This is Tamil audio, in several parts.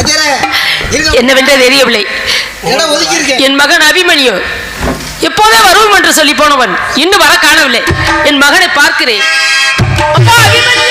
அஜயரே, தெரியவில்லை. என் மகன் அபிமன்யு எப்போதே வருவோம் என்று சொல்லி போனவன் இன்னும் வர காணவில்லை. என் மகனை பார்க்கிறேன். அப்பா அபிமன்யு!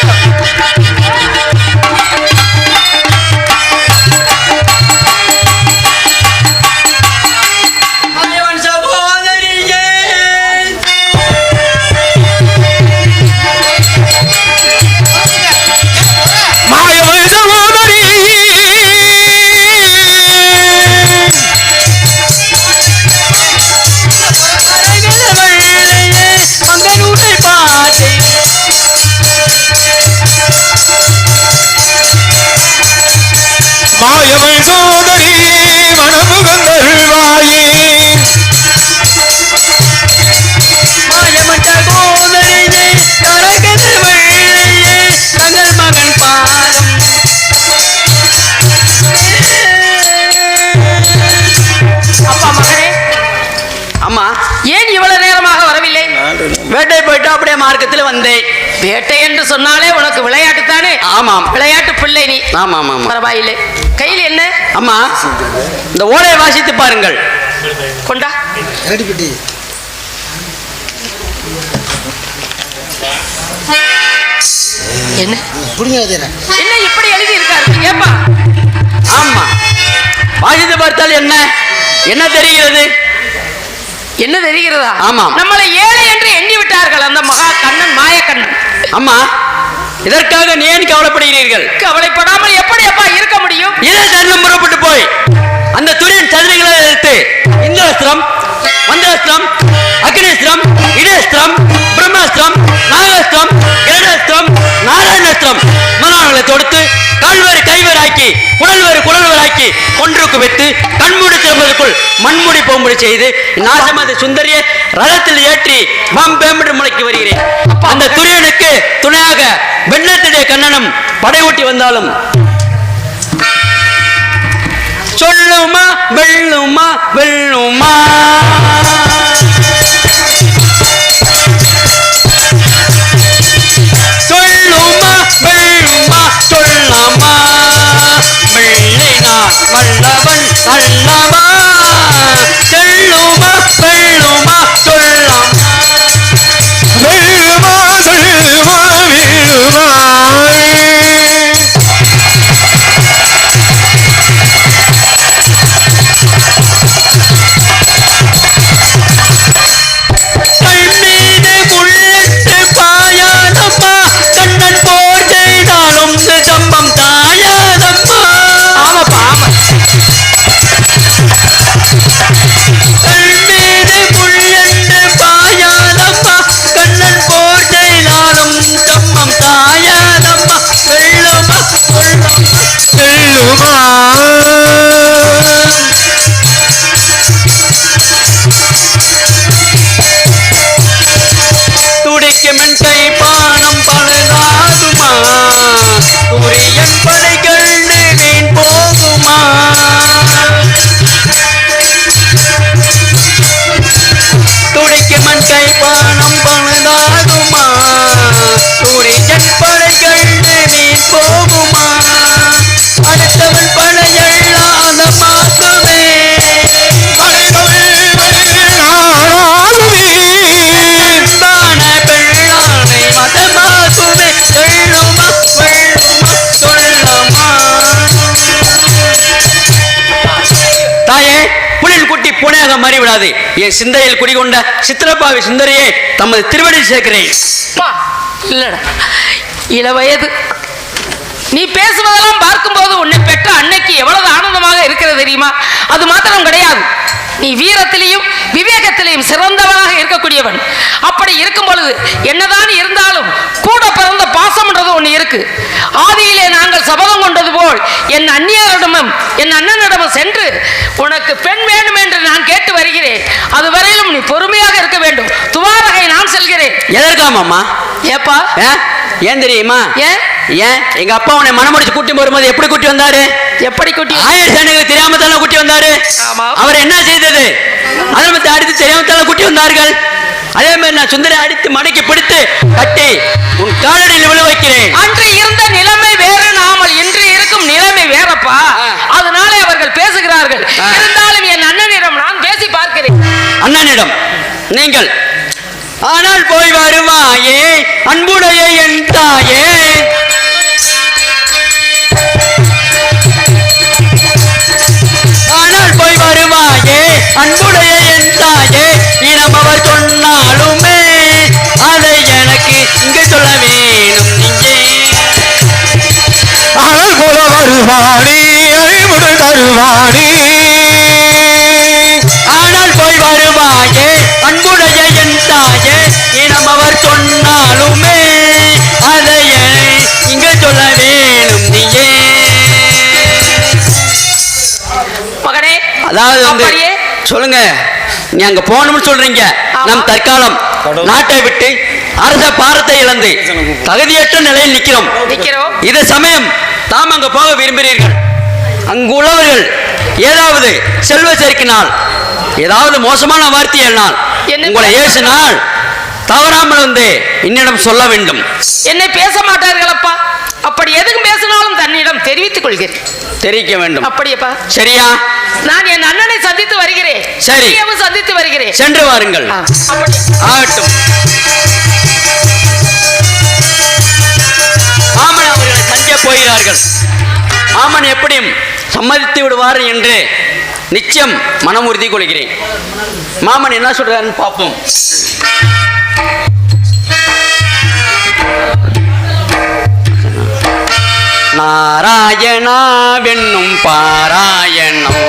ஆமா ஆமா ஆமா பரவாயில்லை. கையில் என்ன? அம்மா இந்த ஓலையை வாசித்து பாருங்கள். கொண்டா. ரெடிப்பட்டி என்ன. என்ன இப்படி எழுதி இருக்காரு ஏப்பா. ஆமா. வாசித்து பார்த்தால் என்ன? என்ன தெரிகிறது? என்ன தெரிகிறதா? ஆமாம். நம்மளை ஏழை என்று எண்ணி விட்டார்கள் அந்த மகா கண்ணன் மாயக்கண்ணன். அம்மா இதற்காக நீ ஏன் கவலைப்படுகிறீர்கள்? கவலைப்படாமல் எப்படி அப்பா இருக்க முடியும்? இதே தருணம் புறப்பட்டு போய் அந்த துரியன் சதுரங்களை எடுத்து இந்திராஸ்திரம் மந்திராஸ்திரம் அக்னேஸ்திரம் இடேஸ்திரம் பிரம்மாஸ்திரம் நாகாஸ்திரம் கிரணாஸ்திரம் நாராயணாஸ்திரம். முதலாளர்களை தொடுத்து கால்வேறு கைவேறாக்கி குழல்வேறு குழல்வேறாக்கி கொன்றுக்கு வைத்து கண்மூடி திறப்பதற்குள் மண்மூடி போம்படி செய்து நாசமது சுந்தரியை ரதத்தில் ஏற்றி மாம்பேம்படி முளைக்கு வருகிறேன். அந்த துரியனுக்கு துணையாக வெண்ணத்திலே கண்ணனும் படையூட்டி வந்தாலும் சொல்லுமா வெள்ளுமா வெள்ளுமா சொல்லுமா வெள்ளுமா சொல்லாமா? வெள்ளை நான் வல்லவன் அல்ல. என் சிந்தையில் குடிகொண்ட சித்திரப்பாவி சுந்தரியே தமது திருவடி சேர்க்கிறேன். அப்பா, இல்லடா. இள வயது. நீ பேசுவதெல்லாம் பார்க்கும்போது உன்னை பெற்ற அன்னைக்கு எவ்வளவு ஆனந்தமாக இருக்கிறது தெரியுமா? அது மாத்திரம் கிடையாது. நீ வீரத்திலையும் விவேகத்திலையும் சிறந்தவனாக இருக்கக்கூடியவன். அப்படி இருக்கும் பொழுது என்னதான் இருந்தாலும் கூட பிறந்த பாசம்ன்றது ஒண்ணு இருக்கு. ஆதியிலே நாங்கள் சபதம் கொண்டது போல் என் அந்நியரிடமும் என் அண்ணனிடமும் சென்று உனக்கு பெண் வேண்டும் என்று நான் கேட்டு வருகிறேன். அது வரையிலும் நீ பொறுமையாக இருக்க வேண்டும். துவாரகை நான் செல்கிறேன். எதற்காமம்மா ஏப்பா? ஏன் தெரியுமா? ஏன்? ஏன்? எங்க அப்பா உன்னை மனமுடிச்சு கூட்டி வரும்போது எப்படி கூட்டி வந்தாரு? எப்படி கூட்டி ஆயிரத்தி எனக்கு தெரியாம தானே கூட்டி வந்தாரு? அவர் என்ன செய்தது? அதை பத்தி அடித்து தெரியாம தானே கூட்டி வந்தார்கள்? அதே மாதிரி நான் சுந்தரை அடித்து மடக்கி பிடித்து கட்டி உன் காலடியில் விழு வைக்கிறேன். அன்று இருந்த நிலைமை வேற நாமல் இன்று இருக்கும் நிலைமை வேறப்பா. அதனாலே அவர்கள் பேசுகிறார்கள். இருந்தாலும் என் அண்ணனிடம் நான் பேசி பார்க்கிறேன். அண்ணனிடம் நீங்கள் ஆனால் போய் வருமாயே அன்புடைய என் தாயே. ஆனால் போய் வருமாயே அன்புடைய என் தாயே. இனம் அவர் சொன்னாலுமே அதை எனக்கு இங்கு சொல்ல வேணும் நீங்கே ஆனால் போல வருவாணி அறிவுடன் தருவாணி சொன்னாலுமே அதை இங்கு சொல்ல வேணும் நீயே. மகனே அதாவது வந்து அப்படியே. சொல்லுங்க. நீ அங்க போகணும்னு சொல்றீங்க. நம் தற்காலம் நாட்டை விட்டு அரச பாரத்தை இழந்து தகுதியற்ற நிலையில் நிக்கிறோம். நிக்கிறோம். இது சமயம். தாம் அங்க போக விரும்புகிறீர்கள். அங்கு உள்ளவர்கள் ஏதாவது செல்வ சேர்க்கினால் ஏதாவது மோசமான வார்த்தை என்னால் என்ன? உங்களை ஏசினால் தவறாமல் வந்து என்னிடம் சொல்ல வேண்டும். என்னை பேச மாட்டார்களப்பா. அப்படி எதுக்கும் பேசினாலும் தன்னிடம் தெரிவித்துக் கொள்கிறேன். தெரிவிக்க வேண்டும். அப்படியப்பா. சரியா? நான் என் அண்ணனை சந்தித்து வருகிறேன். சரி. சந்தித்து வருகிறேன். சென்று வாருங்கள். ஆகட்டும். மாமன் அவர்களை சந்திக்க போகிறார்கள். மாமன் எப்படியும் சம்மதித்து விடுவார் என்று நிச்சயம் மனம் உறுதி கொள்கிறேன். மாமன் என்ன சொல்றாருன்னு பார்ப்போம். நாராயணா வெண்ணும் பாராயணம்.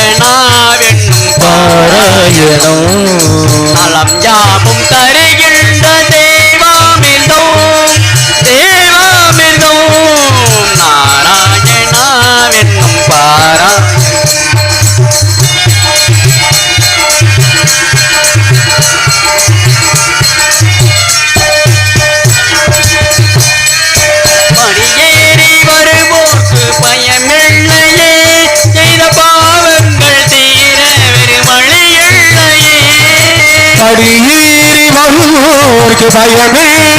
நாராயணாவென்னும் பாராயணம். நலம் யாவும் தருகின்ற to me.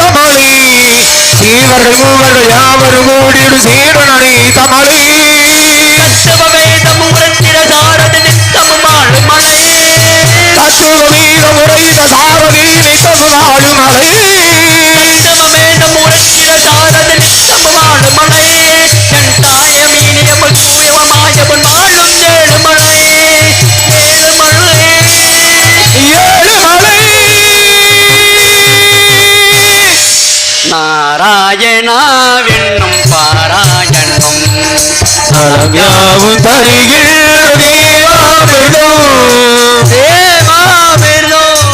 தமிழி சீவர்கள் மூவர்கள் யாவரும் கூடிடு சீரன நலம் யாவும் தருகின்ற தேவாமிர்தம் தேவாமிர்தம்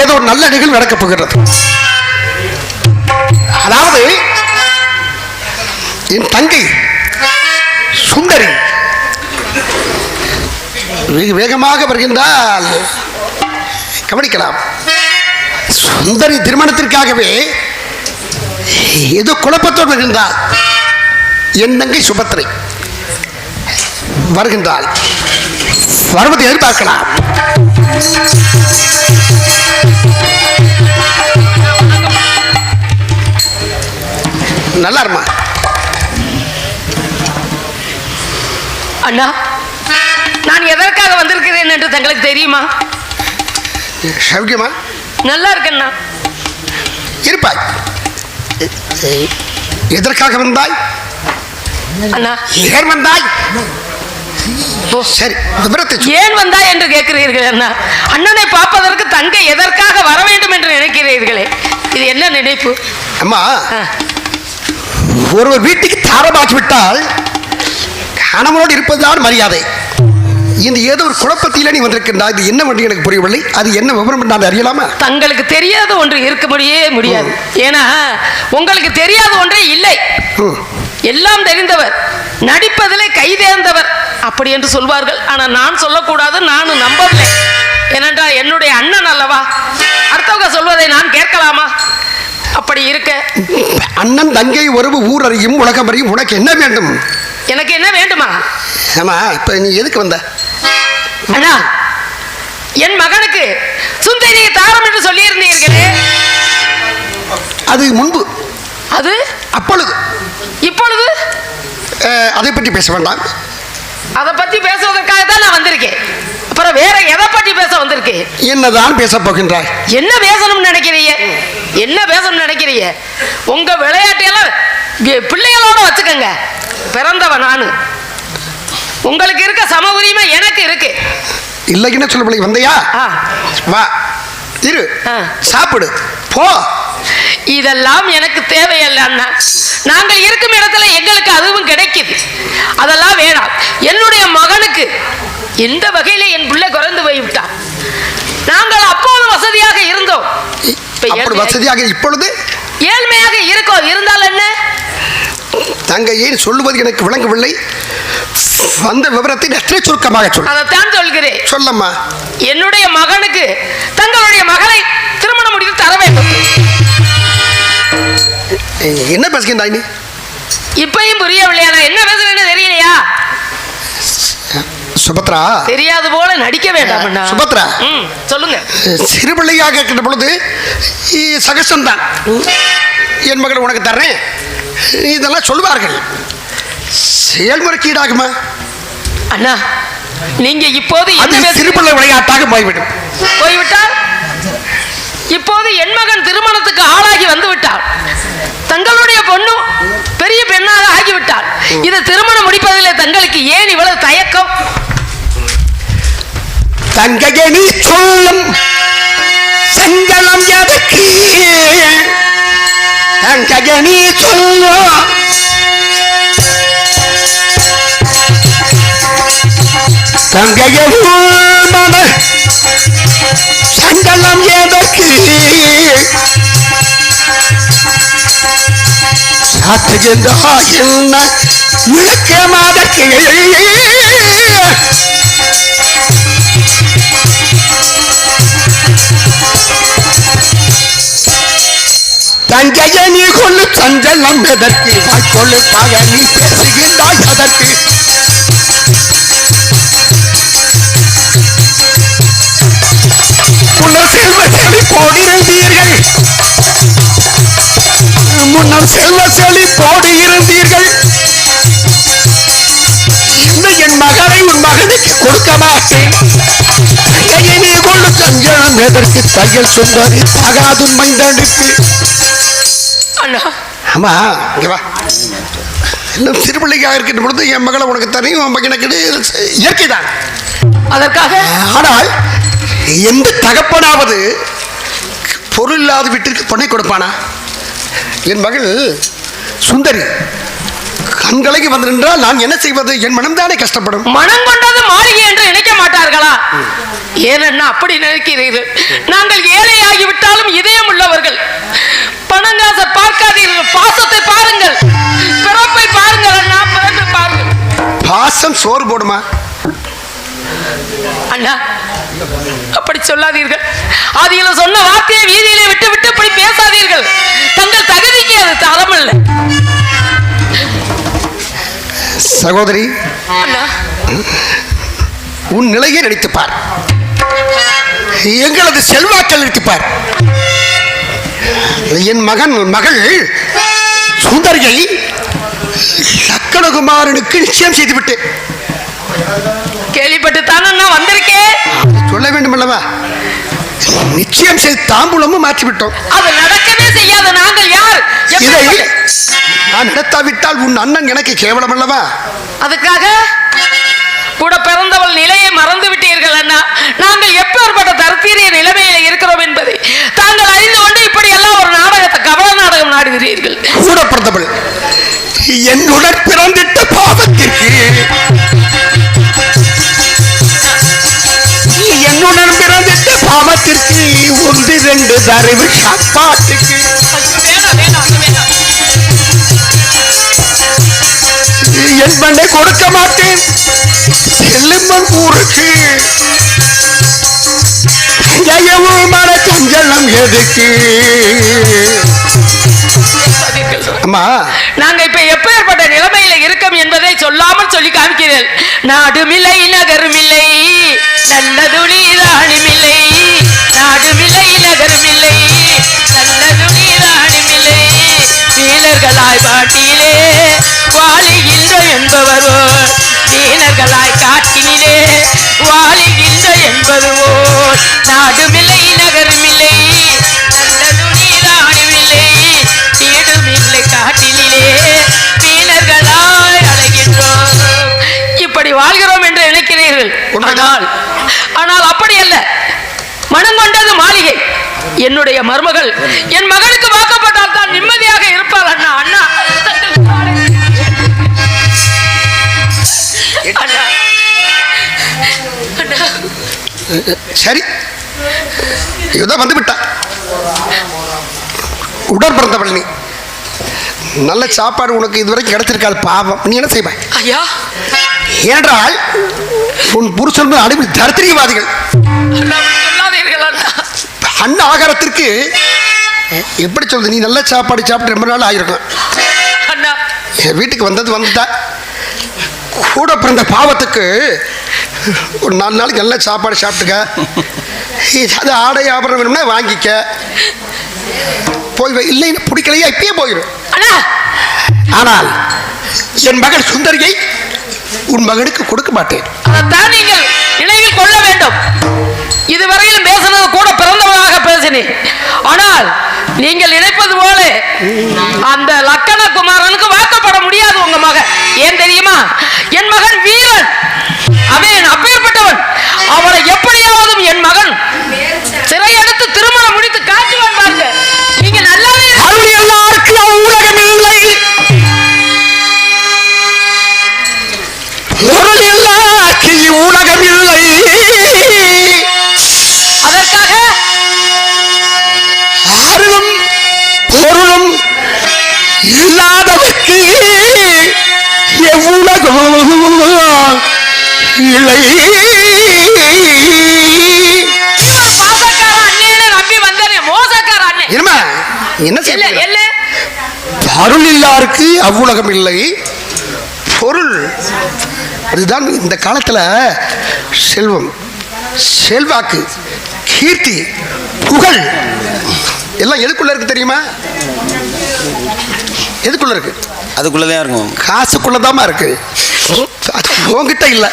ஏதோ ஒரு நல்ல நிகழ்வு நடக்கப் போகிறது. அதாவது என் தங்கை சுந்தரி வெகு வேகமாக வருகின்றால் கவனிக்கலாம். சுந்தரி திருமணத்திற்காகவே ஏதோ குழப்பத்தோடு வருகின்றாள். என் தங்கை சுபத்திரை. வருகின்றாள். வருவதை எதிர்பார்க்கலாம். நல்லா இருமா அண்ணா நான் எதற்காக வந்திருக்கிறேன் என்று தங்களுக்கு தெரியுமா? சௌக்கியமா? நல்லா இருக்கண்ணா இருப்பாய். எதற்காக வந்தாய்? அண்ணா. ஏன் வந்தாய்? சரி. ஏன் வந்தா என்று கேட்கிறீர்கள் அண்ணா? அண்ணனை பார்ப்பதற்கு தங்கை எதற்காக வர வேண்டும் என்று நினைக்கிறீர்களே? இது என்ன நினைப்பு? அம்மா ஒருவர் வீட்டுக்கு தாரமாக்கி விட்டால் கணவனோடு இருப்பதுதான் மரியாதை. இந்த ஏதோ ஒரு குழப்பத்தில நீ வந்திருக்கின்றா? இது என்ன வண்டி எனக்கு புரியவில்லை. அது என்ன விவரம் நான் அறியலாமா? தங்களுக்கு தெரியாத ஒன்று இருக்க முடியே முடியாது ஏன்னா உங்களுக்கு தெரியாத ஒன்றே இல்லை. எல்லாம் தெரிந்தவர் நடிப்பதிலே கைதேர்ந்தவர் அப்படி என்று சொல்வார்கள். ஆனால் நான் சொல்லக்கூடாது நானும் நம்பவில்லை. ஏனென்றால் என்னுடைய அண்ணன் அல்லவா? அடுத்தவங்க சொல்வதை நான் கேட்கலாமா? அப்படி இருக்க. அண்ணன் தங்கை உறவு ஊர் அறியும் உலகம் அறியும் உனக்கு என்ன வேண்டும்? எனக்கு என்ன வேண்டுமா? ஆமா இப்ப நீ எதுக்கு வந்த? அண்ணா என் மகனுக்கு சுந்தரியை தாரம் என்று சொல்லியிருந்தீர்களே. அது முன்பு. அது? அப்பொழுது. இப்பொழுது? அதை பற்றி பேச வேண்டாம். அதை பத்தி பேசுவதற்காக தான் நான் வந்திருக்கேன். அப்புறம் வேற எதை பற்றி பேச வந்திருக்கேன் என்னதான் பேசப் போகின்றாய்? என்ன பேசணும்னு நினைக்கிறீங்க? என்ன பேசணும்னு நினைக்கிறீங்க? உங்க விளையாட்டையெல்லாம் பிள்ளைகளோட வச்சுக்கோங்க. பிறந்தவன் நானு. உங்களுக்கு இருக்க சம உரிமை எனக்கு இருக்கு. இல்லைன்னு சொல்லவில்லை வந்தையா? ஆ, வா இரு. சாப்பிடு. போ. இதெல்லாம் எனக்கு தேவையல்ல அண்ணா. நாங்கள் இருக்கும் இடத்துல எங்களுக்கு அதுவும் கிடைக்குது. அதெல்லாம் வேணாம். என்னுடைய மகனுக்கு எந்த வகையில என் பிள்ளை குறைந்து போய்விட்டான். நாங்கள் அப்போது வசதியாக இருந்தோம். வசதியாக இப்பொழுது? ஏழ்மையாக இருக்கோம். இருந்தால் என்ன? தங்க ஏன் சொல்லுவது எனக்கு விளங்கவில்லை? வந்த விவரத்தை நெற்றை சுருக்கமாக சொல். அதைத்தான் சொல்கிறேன். சொல்லம்மா. என்னுடைய மகனுக்கு தங்களுடைய மகளை திருமணம் முடித்து தர வேண்டும். என்ன பேசுகின்றாய் நீ? இப்பயும் புரியவில்லையா? நான் என்ன பேசுறேன்னு தெரியலையா? சுபத்ரா. தெரியாது போல நடிக்க வேண்டாம். சுபத்ரா. சொல்லுங்க. சிறு பிள்ளையாக பொழுது இ- சகசம்தான் என் மகள் உனக்கு தர்றேன். இதெல்லாம் சொல்லுவார்கள். செயல்முறைக்கு ஈடாகுமா அண்ணா நீங்க இப்போது சிறுபிள்ளை விளையாட்டாக போய்விடும். போய்விட்டால்? இப்போது என் மகன் திருமணத்துக்கு ஆளாகி வந்து விட்டாள் தங்களுடைய பொண்ணு பெரிய பெண்ணாக ஆகிவிட்டாள். இது திருமணம் முடிப்பதிலே தங்களுக்கு ஏன் இவ்வளவு தயக்கம்? தங்கையே நீ சொல்லும் சஞ்சலம் எதற்கு? தங்கையே நீ சொல்லும் தங்கையே உள் மன சஞ்சலம் எதற்கு சாத்துகின்றா என்ன விளக்கமாதற்கு தங்கைய நீ கொள்ளு சஞ்சலம் எதற்கு? வாய்க்கொள்ளு பாக நீ பேசுகின்றாய் அதற்கு. முன்னர் செல்வ செழி போடிருந்தீர்கள் முன்னர் செல்வ செழி போடி இருந்தீர்கள். இன்று என் மகனை உன் மகனுக்கு கொடுக்க மாட்டேன். நீ கொள்ளு சஞ்சலம் எதற்கு தையல் சுந்தரி தகாதுன் மைந்தனுக்கு. அண்ணா. ஆமா இங்க வா. இன்னும் சிறுபிள்ளைக்காக இருக்கின்ற பொழுது என் மகளை உனக்கு தரையும் உன் மகனுக்கு இயற்கை தான். அதற்காக? ஆனால் எந்த தகப்பனாவது பொருள் இல்லாத வீட்டிற்கு பொண்ணை கொடுப்பானா? என் மகள் சுந்தரி கண்களைக்கு வந்து நின்றால் நான் என்ன செய்வது? என் மனம்தானே கஷ்டப்படும். மனம் கொண்டது மாளிகை என்று நினைக்க மாட்டார்களா? ஏனென்ன அப்படி நினைக்கிறீர்கள்? நாங்கள் ஏழையாகி விட்டாலும் இதயம் உள்ளவர்கள். பணங்காசை பார்க்காதீர்கள். பாசத்தை பாருங்கள். பிறப்பை பாருங்கள். அண்ணா பிறப்பை பாருங்கள். பாசம் சோறு போடுமா? அண்ணா அப்படி சொல்லாதீர்கள். ஆதியில சொன்ன வார்த்தையை வீதியிலே விட்டு விட்டு இப்படி பேசாதீர்கள். தங்கள் தகுதிக்கு அது தரமில்லை. சகோதரி உன் நிலையை நினைத்துப் பார். எங்களது செல்வாக்கள் நினைத்துப் பார். என் மகன் மகள் சுந்தரியை லக்கணகுமாரனுக்கு நிச்சயம் செய்துவிட்டு கேள்விப்பட்டு தானே நான் வந்திருக்கேன் சொல்ல வேண்டும் அல்லவா நிச்சயம் செய்து தாம்பூலமும் மாற்றிவிட்டோம். அது நடக்கவே செய்யாத நாங்கள் யார்? இதை நான் நடத்தாவிட்டால் உன் அண்ணன் எனக்கு கேவலம் அல்லவா அதுக்காக கூட பிறந்தவள் நிலையை மறந்து விட்டீர்கள் அண்ணா. நாங்கள் எப்பேற்பட்ட தர்த்தீரிய நிலைமையில இருக்கிறோம் என்பதை தாங்கள் அறிந்து கொண்டு இப்படி எல்லாம் ஒரு நாடகத்தை கவல நாடகம் நாடுகிறீர்கள். கூட பிறந்தவள். என்னுடன் பிறந்திட்ட ரெண்டு தரவு சாப்பாட்டுக்கு. என் பண்ணை கொடுக்க மாட்டேன். செல்லும்மன் ஊருக்கு. ஜெயமும் மன சஞ்சலம் எதுக்கு? அம்மா. நாங்க இப்ப எப்பேற்பட்ட நிலைமையில இருக்கோம் என்பதை சொல்லாமல் சொல்லி காமிக்கிறேன். நாடுமில்லை நகருமில்லை நல்லதுளி ராணிமில்லை. நாடுமில்லை நகரமில்லை நல்லதுளி ராணிமில்லை வீரர்களாய் பாட்டிலே வாழுகின்ற என்பவரோ வீரர்களாய் மருமகள். என் மகனுக்கு வாக்கப்பட்டால் தான் நிம்மதியாக இருப்பாள் அண்ணா. அண்ணா. சரி. இதான் வந்து விட்டா உடன் பிறந்தவள் நீ நல்ல சாப்பாடு உனக்கு இதுவரைக்கும் கிடைச்சிருக்காது பாவம். நீ என்ன செய்வாய் ஐயா. ஏனென்றால் உன் புருஷன் அடிமை தரித்திரியவாதிகள் சொல்லாதீர்கள் அண்ணா. அன்ன ஆகாரத்திற்கு எப்படி சொல்றது நீ நல்ல சாப்பாடு சாப்பிட்டு ரொம்ப நாள் ஆகிருக்கும் அண்ணா. என் வீட்டுக்கு வந்தது வந்துட்டா. கூட பிறந்த பாவத்துக்கு ஒரு நாலு நாளைக்கு நல்ல சாப்பாடு சாப்பிட்டுக்க. அது ஆடை ஆபரணம் வேணும்னா வாங்கிக்க. போய். இல்லைன்னு பிடிக்கலையா இப்பயே போயிடும் அண்ணா. ஆனால் என் மகன் சுந்தரியை உன் மகனுக்கு கொடுக்க மாட்டேன். அதைத்தான் நீங்கள் நினைவில் கொள்ள வேண்டும். இதுவரையிலும் பேசுனது கூட பிறந்தவனாக பேசினேன். ஆனால் நீங்கள் நினைப்பது போல அந்த லக்கண குமாரனுக்கு வாக்கப்பட முடியாது உங்க மகன். ஏன் தெரியுமா? என் மகன் வீரன். அவன் அப்பேற்பட்டவன். அவனை எப்படியாவதும் என் மகன். சிறையெடுத்து திருமணம் முடித்து காட்டுவான் பாருங்க. என்ன அருள் இல்லாருக்கு அவ்வுலகம் இல்லை. பொருள். அதுதான் இந்த காலத்துல செல்வம். செல்வாக்கு கீர்த்தி புகழ். எல்லாம் எதுக்குள்ள இருக்கு தெரியுமா? எதுக்குள்ள இருக்கு? அதுக்குள்ளதான் இருக்கும். காசுக்குள்ளதாம்மா இருக்கு. அது உன்கிட்ட இல்லை.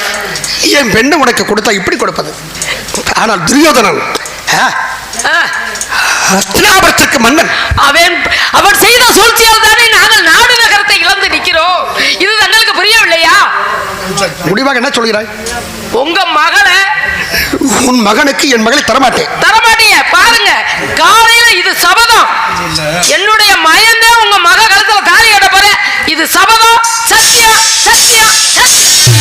என் பெண்ணை உனக்கு கொடுத்தா இப்படி கொடுப்பது. ஆனால் துரியோதனன் ஆ, ஆ, ஹஸ்தினாபுரத்திற்கு மன்னன். அவன் அவன் செய்த சூழ்ச்சியால் தானே நாங்கள் நாடு நகரத்தை இழந்து நிற்கிறோம். இது தங்களுக்கு புரியவில்லையா? முடிவாக என்ன சொல்கிறாய்? உங்க மகளை உன் மகனுக்கு என் மகளை தரமாட்டேன். தரமாட்டீங்க பாருங்க காலையில இது சபதம். என்னுடைய மயந்தே உங்க மக கழுத்துல தாலி கட்ட போற. இது சபதம். சத்தியம் சத்தியம் சத்தியம்.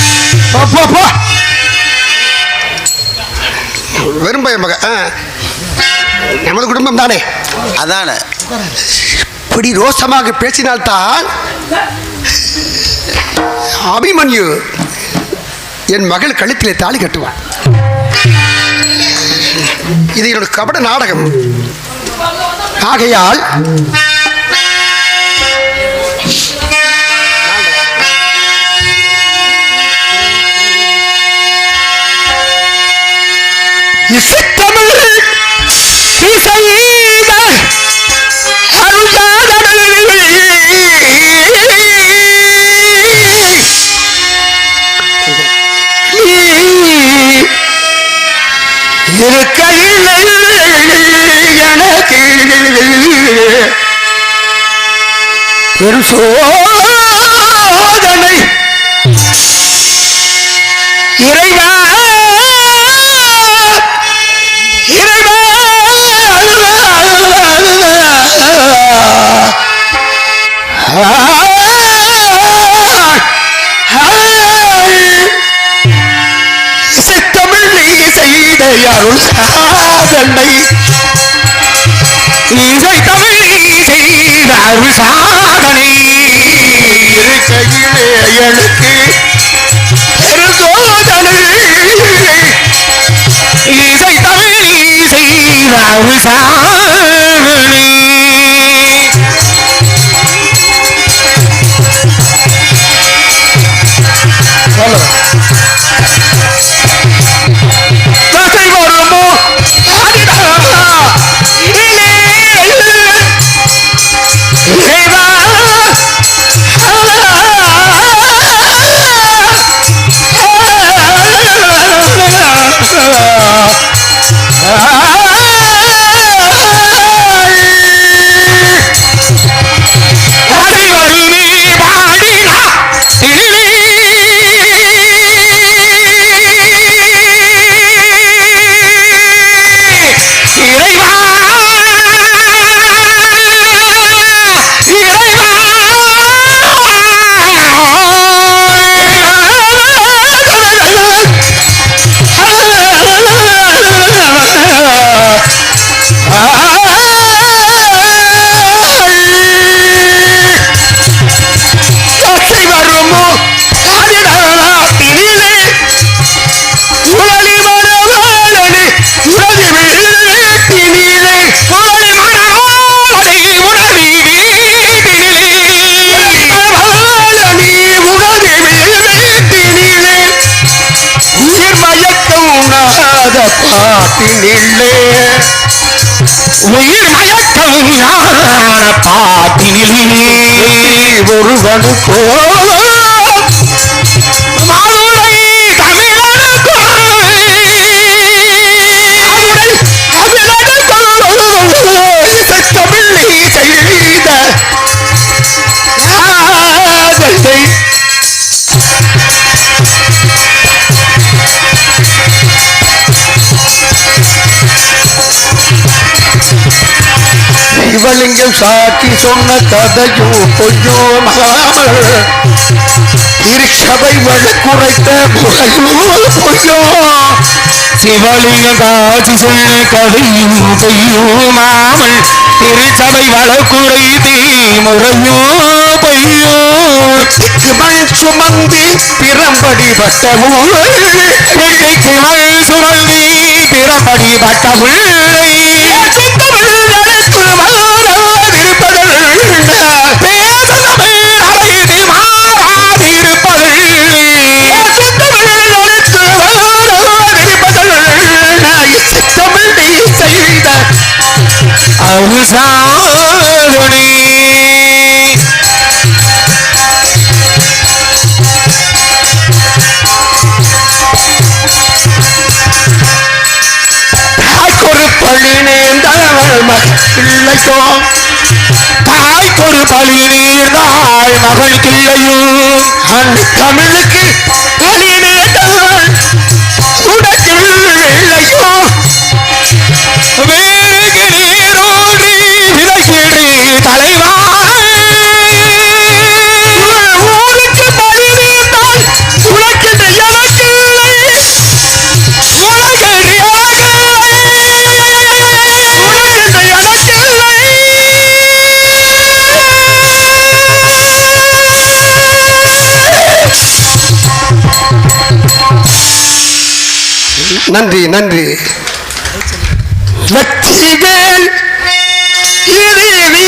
வெறும் பையன் மக. நமது குடும்பம் தானே? அதானே. இப்படி ரோசமாக பேசினால்தான் அபிமன்யு என் மகள் கழுத்திலே தாலி கட்டுவான் இது என்னோட கபட நாடகம். ஆகையால் திருக்கையில் எனக்கு பெரும் சோதனை. இறைவா இறைவா இசைத்தமிழ் அருள் சாதனை இசை தமிழ் செய்த அருள் சாதனை இருக்கையிலே எனக்கு பெருசோதனை இசை தமிழ் செய்த அருள் சாதனை உண்ணாத பாட்டினில்லே உயிர் மயக்கம் ஞான பாட்டினிலே ஒருவனுக்கோ மாதுளை சிவலிங்கம் சாட்சி சொன்ன கதையோ பொய்யோ மகாமல் திருச்சபை வழக்குரைத்த முறையோ பொய்யோ. சிவலிங்கம் காட்சி சொன்ன கதையும் பொய்யுமாமல் திருச்சபை வழக்குரைத்தே முறையோ பொய்யோ. மண் சுமந்தி பிறம்படி பட்டவுள் வெள்ளைக்கு சுமந்தி பிறம்படி பட்டவுள்ளை அருசாதனே தாய்க்கொரு பழி நேர்ந்தவள் மகிழ்லையோ தாய்க்கொரு பழி நீர்ந்தாய் மகள் கிள்ளையும் தமிழுக்கு பழி நேர்ந்தவள் நன்றி நன்றி. வெற்றிவேல் இது வீரமே.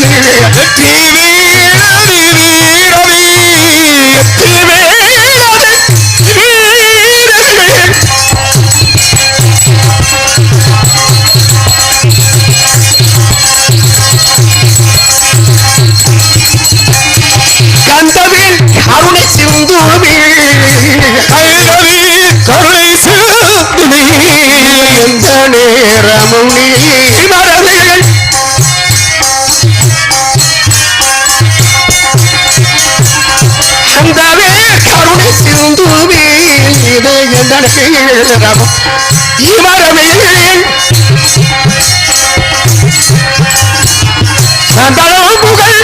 The TV. இது எந்த நேரமும் சந்தனம் புகழ்